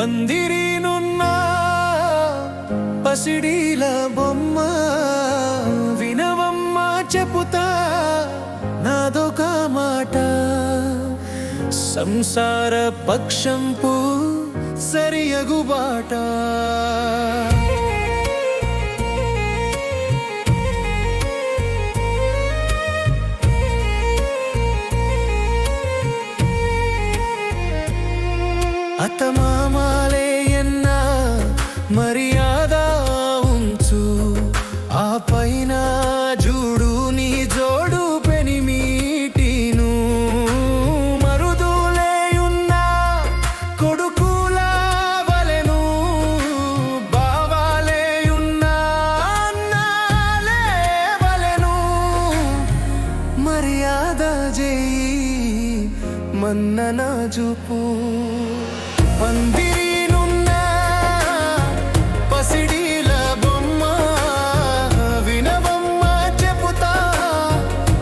పందిరీనున్న పసిడీల బొమ్మ వినవమ్మ చెబుతా నాదొక మాట. సంసార పక్షంపు సరియగుబాట అతమా మన్నన చూపు. పందిరీనున్న పసిడీల బొమ్మ. వినవమ్మ చెప్పుతా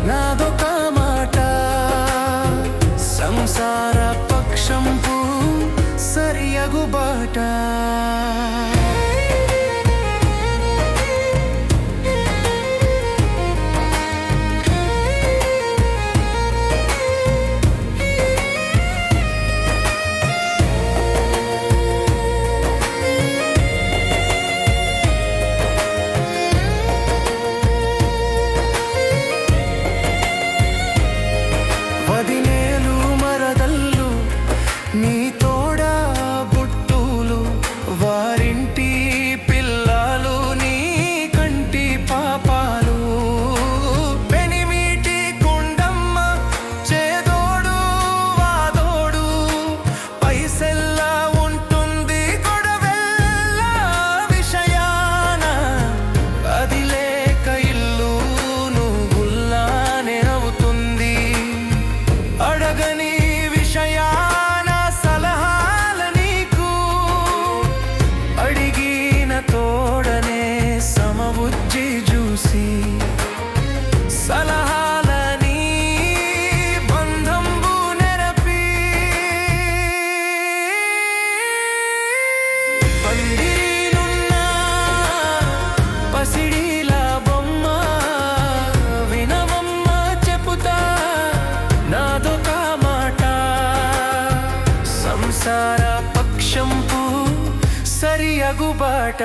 నాదొక మాట. సంసార పక్షంపు సరియగుబాట వదినేలు చేసి సలహాలని బంధంబు నెరపి. పందిరీనున్న పసిడీల బొమ్మ వినవమ్మ చెబుతా నాదొక మాట సంసార పక్షంపు సరియగుబాట